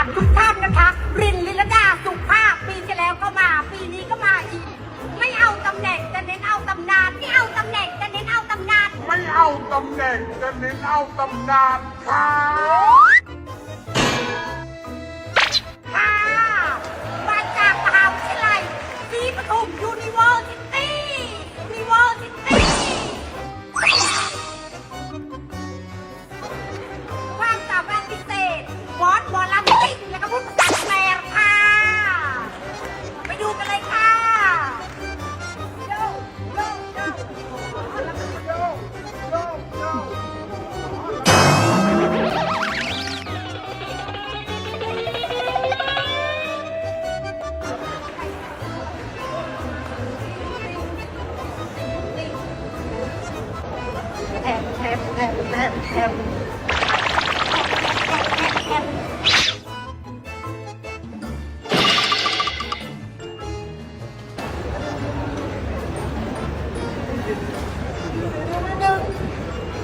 ามทุกท่านนะคะ รินลิลดาสุภาพปีที่แล้วก็มา ปีนี้ก็มาอีก ไม่เอาตำแหน่งจะเน้นเอาตำนานไม่เอาตำแหน่งจะเน้นเอาตำนาน ไม่เอาตำแหน่งจะเน้นเอาตำนานค่ะค่ะมาจากมหาวิทยาลัยศรีปทุมยูนิวอร์ซิตี้ยูนิวอร์ซิตี้ความสามารถพิเศษบอสบอล แทบแทบแทบแทบแทบแทบ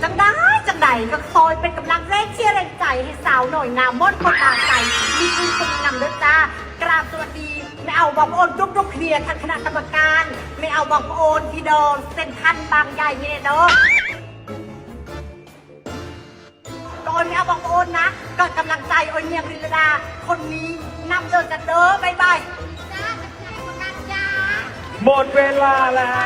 จังได้จังใดก็คอยเป็นกำลังแรงเชียร์แรงใจให้สาวหน่อยงามมดคนตาใจมีคุณเป็นำเด้อจ้ากราบสวัสดีไม่เอาบอกโอนจุ๊บจุ๊บเคลียร์ทางคณะกรรมการ ไม่เอาบอกโอนที่โดนเส้นทันบางใหญ่เนี่ยเด้อโนไม่เอาบอกโอนนะก็กำลังใจโอนเนียงริลดา คนนี้นำเดินจัดเด้อบายบายจ้าจัดใจคนนั้นจ้าหมดเวลาแล้ว